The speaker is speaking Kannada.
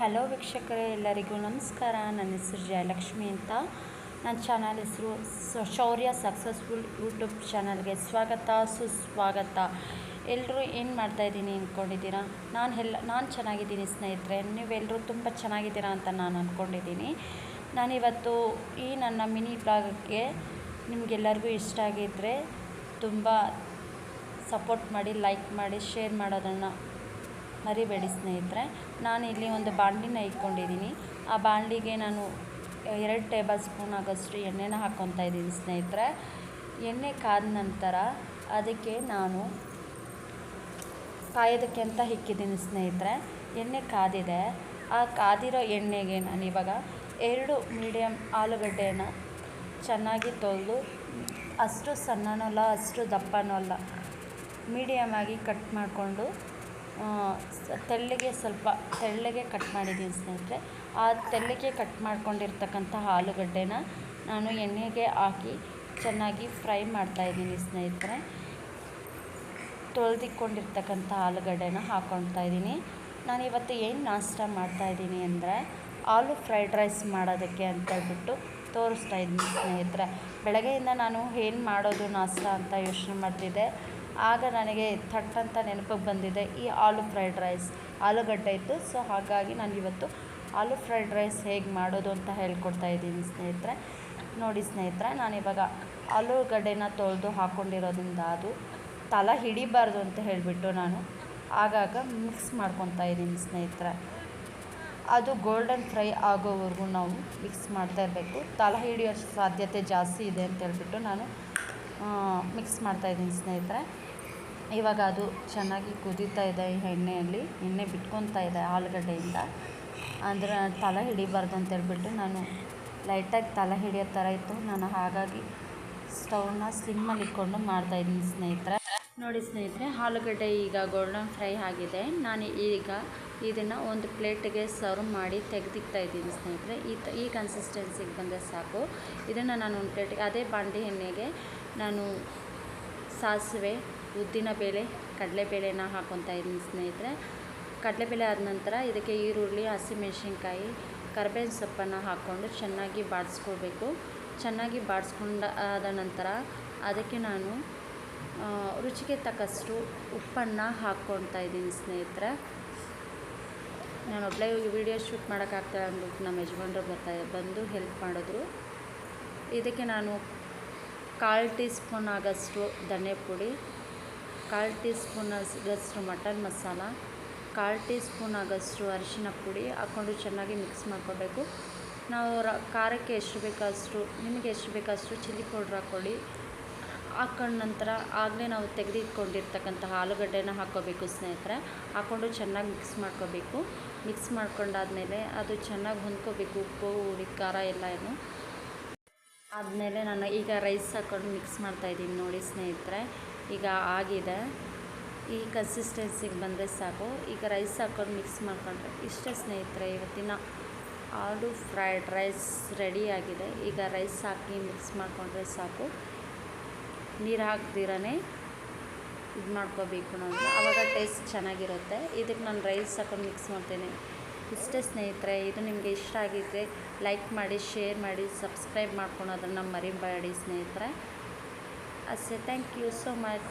ಹಲೋ ವೀಕ್ಷಕರೇ, ಎಲ್ಲರಿಗೂ ನಮಸ್ಕಾರ. ನನ್ನ ಹೆಸರು ಜಯಲಕ್ಷ್ಮಿ ಅಂತ. ನನ್ನ ಚಾನಲ್ ಹೆಸರು ಶೌರ್ಯ ಸಕ್ಸಸ್ಫುಲ್ ಯೂಟ್ಯೂಬ್ ಚಾನಲ್ಗೆ ಸ್ವಾಗತ, ಸುಸ್ವಾಗತ. ಎಲ್ಲರೂ ಏನು ಮಾಡ್ತಾಯಿದ್ದೀನಿ ಅಂದ್ಕೊಂಡಿದ್ದೀರಾ ನಾನು ಎಲ್ಲ, ನಾನು ಚೆನ್ನಾಗಿದ್ದೀನಿ ಸ್ನೇಹಿತರೆ ನೀವೆಲ್ಲರೂ ತುಂಬ ಚೆನ್ನಾಗಿದ್ದೀರಾ ಅಂತ ನಾನು ಅಂದ್ಕೊಂಡಿದ್ದೀನಿ ನಾನಿವತ್ತು ಈ ನನ್ನ ಮಿನಿ ಬ್ಲಾಗಕ್ಕೆ ನಿಮಗೆಲ್ಲರಿಗೂ ಇಷ್ಟ ಆಗಿದ್ದರೆ ತುಂಬ ಸಪೋರ್ಟ್ ಮಾಡಿ, ಲೈಕ್ ಮಾಡಿ, ಶೇರ್ ಮಾಡೋದನ್ನು ಮರಿಬೇಡಿ ಸ್ನೇಹಿತರೆ. ನಾನು ಇಲ್ಲಿ ಒಂದು ಬಾಣಲಿನ ಇಟ್ಕೊಂಡಿದ್ದೀನಿ. ಆ ಬಾಣಲಿಗೆ ನಾನು ಎರಡು ಟೇಬಲ್ ಸ್ಪೂನ್ ಆಗೋಷ್ಟು ಎಣ್ಣೆನ ಹಾಕ್ಕೊತಾ ಇದ್ದೀನಿ ಸ್ನೇಹಿತರೆ. ಎಣ್ಣೆ ಕಾದ ನಂತರ ಅದಕ್ಕೆ ನಾನು ಕಾಯೋದಕ್ಕೆ ಅಂತ ಇಕ್ಕಿದ್ದೀನಿ ಸ್ನೇಹಿತರೆ. ಎಣ್ಣೆ ಕಾದಿದೆ. ಆ ಕಾದಿರೋ ಎಣ್ಣೆಗೆ ನಾನು ಇವಾಗ ಎರಡು ಮೀಡಿಯಮ್ ಆಲೂಗಡ್ಡೆಯನ್ನು ಚೆನ್ನಾಗಿ ತೊಳೆದು, ಅಷ್ಟು ಸಣ್ಣನೂ ಅಲ್ಲ, ಅಷ್ಟು ದಪ್ಪನೂ ಅಲ್ಲ ಮೀಡಿಯಮಾಗಿ ಕಟ್ ಮಾಡಿಕೊಂಡು ತೆಳ್ಳಗೆ ಸ್ವಲ್ಪ ತೆಳ್ಳಗೆ ಕಟ್ ಮಾಡಿದ್ದೀನಿ ಸ್ನೇಹಿತರೆ. ಆ ತೆಳ್ಳಗೆ ಕಟ್ ಮಾಡ್ಕೊಂಡಿರ್ತಕ್ಕಂಥ ಆಲೂಗಡ್ಡೆನ ನಾನು ಎಣ್ಣೆಗೆ ಹಾಕಿ ಚೆನ್ನಾಗಿ ಫ್ರೈ ಮಾಡ್ತಾಯಿದ್ದೀನಿ ಸ್ನೇಹಿತರೆ. ತೊಳೆದಿಕ್ಕೊಂಡಿರ್ತಕ್ಕಂಥ ಆಲೂಗಡ್ಡೆನ ಹಾಕ್ಕೊಳ್ತಾ ಇದ್ದೀನಿ. ನಾನು ಇವತ್ತು ಏನು ನಾಷ್ಟ ಮಾಡ್ತಾಯಿದ್ದೀನಿ ಅಂದರೆ ಆಲೂ ಫ್ರೈಡ್ ರೈಸ್ ಮಾಡೋದಕ್ಕೆ ಅಂತೇಳ್ಬಿಟ್ಟು ತೋರಿಸ್ತಾ ಇದ್ದೀನಿ ಸ್ನೇಹಿತರೆ. ಬೆಳಗ್ಗೆಯಿಂದ ನಾನು ಏನು ಮಾಡೋದು ನಾಷ್ಟ ಅಂತ ಯೋಚನೆ ಮಾಡ್ತಿದ್ದೆ. ಆಗ ನನಗೆ ಥಟ್ ಅಂತ ನೆನಪಿಗೆ ಬಂದಿದೆ ಈ ಆಲೂ ಫ್ರೈಡ್ ರೈಸ್. ಆಲೂಗಡ್ಡೆ ಇತ್ತು ಸೊ ಹಾಗಾಗಿ ನಾನು ಇವತ್ತು ಆಲೂ ಫ್ರೈಡ್ ರೈಸ್ ಹೇಗೆ ಮಾಡೋದು ಅಂತ ಹೇಳ್ಕೊಡ್ತಾ ಇದ್ದೀನಿ ಸ್ನೇಹಿತರೆ. ನೋಡಿ ಸ್ನೇಹಿತರೆ ನಾನಿವಾಗ ಆಲೂಗಡ್ಡೆನ ತೊಳೆದು ಹಾಕ್ಕೊಂಡಿರೋದ್ರಿಂದ ಅದು ತಲೆ ಹಿಡಿಬಾರ್ದು ಅಂತ ಹೇಳಿಬಿಟ್ಟು ನಾನು ಆಗಾಗ ಮಿಕ್ಸ್ ಮಾಡ್ಕೊತಾ ಇದ್ದೀನಿ ಸ್ನೇಹಿತರೆ. ಅದು ಗೋಲ್ಡನ್ ಫ್ರೈ ಆಗೋವರೆಗೂ ನಾವು ಮಿಕ್ಸ್ ಮಾಡ್ತಾ ಇರಬೇಕು. ತಲೆ ಹಿಡಿಯೋ ಸಾಧ್ಯತೆ ಜಾಸ್ತಿ ಇದೆ ಅಂತ ಹೇಳ್ಬಿಟ್ಟು ನಾನು ಮಿಕ್ಸ್ ಮಾಡ್ತಾಯಿದ್ದೀನಿ ಸ್ನೇಹಿತರೆ. ಇವಾಗ ಅದು ಚೆನ್ನಾಗಿ ಕುದೀತಾ ಇದೆ ಎಣ್ಣೆಯಲ್ಲಿ. ಎಣ್ಣೆ ಬಿಟ್ಕೊತಾ ಇದೆ ಆಲೂಗಡ್ಡೆಯಿಂದ. ಅಂದರೆ ತಲೆ ಹಿಡಿಬಾರ್ದು ಅಂತೇಳ್ಬಿಟ್ಟು ನಾನು ಲೈಟಾಗಿ ತಲೆ ಹಿಡಿಯೋ ಥರ ಇತ್ತು. ನಾನು ಹಾಗಾಗಿ ಸ್ಟವ್ನ ಸ್ಲಿಮ್ಮಲ್ಲಿ ಇಟ್ಕೊಂಡು ಮಾಡ್ತಾಯಿದ್ದೀನಿ ಸ್ನೇಹಿತರೆ. ನೋಡಿ ಸ್ನೇಹಿತರೆ, ಆಲೂಗಡ್ಡೆ ಈಗ ಗೋಲ್ಡನ್ ಫ್ರೈ ಆಗಿದೆ. ನಾನು ಈಗ ಇದನ್ನು ಒಂದು ಪ್ಲೇಟಿಗೆ ಸರ್ವ್ ಮಾಡಿ ತೆಗೆದಿಕ್ತಾ ಇದ್ದೀನಿ ಸ್ನೇಹಿತರೆ. ಈ ಈ ಕನ್ಸಿಸ್ಟೆನ್ಸಿಗೆ ಬಂದರೆ ಸಾಕು. ಇದನ್ನು ನಾನು ಒಂದು ಪ್ಲೇಟಿಗೆ, ಅದೇ ಬಾಂಡಿ ಎಣ್ಣೆಗೆ ನಾನು ಸಾಸಿವೆ ಉದ್ದಿನಬೇಳೆ ಕಡಲೆಬೇಳೆನ ಹಾಕ್ಕೊತಾ ಇದ್ದೀನಿ ಸ್ನೇಹಿತರೆ. ಕಡಲೆಬೇಳೆ ಆದ ನಂತರ ಇದಕ್ಕೆ ಈರುಳ್ಳಿ ಹಸಿಮೆಣ್ಸಿನ್ಕಾಯಿ ಕರ್ಬೇವಿನ ಸೊಪ್ಪನ್ನು ಹಾಕ್ಕೊಂಡು ಚೆನ್ನಾಗಿ ಬಾಡಿಸ್ಕೊಳ್ಬೇಕು. ಚೆನ್ನಾಗಿ ಬಾಡಿಸ್ಕೊಂಡ ಆದ ನಂತರ ಅದಕ್ಕೆ ನಾನು ರುಚಿಗೆ ತಕ್ಕಷ್ಟು ಉಪ್ಪನ್ನು ಹಾಕ್ಕೊಳ್ತಾ ಇದ್ದೀನಿ ಸ್ನೇಹಿತರೆ. ನಾನು ಒಬ್ಬಳೇ ವೀಡಿಯೋ ಶೂಟ್ ಮಾಡೋಕ್ಕಾಗ್ತಾ ಅಂದ್ಬಿಟ್ಟು ನಮ್ಮ ಯಜಮಾನ್ರು ಬರ್ತಾ ಬಂದು ಹೆಲ್ಪ್ ಮಾಡಿದ್ರು. ಇದಕ್ಕೆ ನಾನು ಕಾಲು ಟೀ ಸ್ಪೂನ್ ಆಗೋಷ್ಟು ಧನಿಯಾ ಪುಡಿ ಕಾಲು ಟೀ ಸ್ಪೂನ್ ಆಗಷ್ಟು ಮಟನ್ ಮಸಾಲ, ಕಾಲು ಟೀ ಸ್ಪೂನ್ ಆಗೋಷ್ಟು ಅರಿಶಿನ ಪುಡಿ ಹಾಕ್ಕೊಂಡು ಚೆನ್ನಾಗಿ ಮಿಕ್ಸ್ ಮಾಡ್ಕೋಬೇಕು. ನಾವು ರ, ಖಾರಕ್ಕೆ ಎಷ್ಟು ಬೇಕಷ್ಟು, ನಿಮಗೆ ಎಷ್ಟು ಬೇಕಷ್ಟು ಚಿಲ್ಲಿ ಪೌಡ್ರ್ ಹಾಕ್ಕೊಳ್ಳಿ. ಹಾಕ್ಕೊಂಡ ನಂತರ ಆಗಲೇ ನಾವು ತೆಗೆದಿಟ್ಕೊಂಡಿರ್ತಕ್ಕಂತಹ ಆಲೂಗಡ್ಡೆನ ಹಾಕ್ಕೋಬೇಕು ಸ್ನೇಹಿತರೆ. ಹಾಕ್ಕೊಂಡು ಚೆನ್ನಾಗಿ ಮಿಕ್ಸ್ ಮಾಡ್ಕೋಬೇಕು. ಮಿಕ್ಸ್ ಮಾಡ್ಕೊಂಡಾದಮೇಲೆ ಅದು ಚೆನ್ನಾಗಿ ಹೊಂದ್ಕೋಬೇಕು. ಉಪ್ಪು, ಹುಳಿ, ಖಾರ ಎಲ್ಲ ಏನು ಆದಮೇಲೆ ನಾನು ಈಗ ರೈಸ್ ಹಾಕ್ಕೊಂಡು ಮಿಕ್ಸ್ ಮಾಡ್ತಾಯಿದ್ದೀನಿ ನೋಡಿ ಸ್ನೇಹಿತರೆ. ಈಗ ಆಗಿದೆ. ಈ ಕನ್ಸಿಸ್ಟೆನ್ಸಿಗೆ ಬಂದರೆ ಸಾಕು. ಈಗ ರೈಸ್ ಹಾಕೊಂಡು ಮಿಕ್ಸ್ ಮಾಡ್ಕೊಂಡ್ರೆ ಇಷ್ಟೇ ಸ್ನೇಹಿತರೆ, ಇವತ್ತಿನ ಆಲೂ ಫ್ರೈಡ್ ರೈಸ್ ರೆಡಿಯಾಗಿದೆ ಈಗ ರೈಸ್ ಹಾಕಿ ಮಿಕ್ಸ್ ಮಾಡಿಕೊಂಡ್ರೆ ಸಾಕು. ನೀರು ಹಾಕ್ದಿರೇ ಇದು ಮಾಡ್ಕೋಬೇಕು ನಾವು. ಆವಾಗ ಟೇಸ್ಟ್ ಚೆನ್ನಾಗಿರುತ್ತೆ. ಇದಕ್ಕೆ ನಾನು ರೈಸ್ ಹಾಕೊಂಡು ಮಿಕ್ಸ್ ಮಾಡ್ತೇನೆ. ಇಷ್ಟೇ ಸ್ನೇಹಿತರೆ, ಇದು ನಿಮಗೆ ಇಷ್ಟ ಆಗಿದ್ದರೆ ಲೈಕ್ ಮಾಡಿ ಶೇರ್ ಮಾಡಿ ಸಬ್ಸ್ಕ್ರೈಬ್ ಮಾಡ್ಕೊಳೋದನ್ನು ಮರಿಬೇಡಿ ಸ್ನೇಹಿತರೆ. ಅಷ್ಟೇ ಥ್ಯಾಂಕ್ ಯು ಸೋ ಮಚ್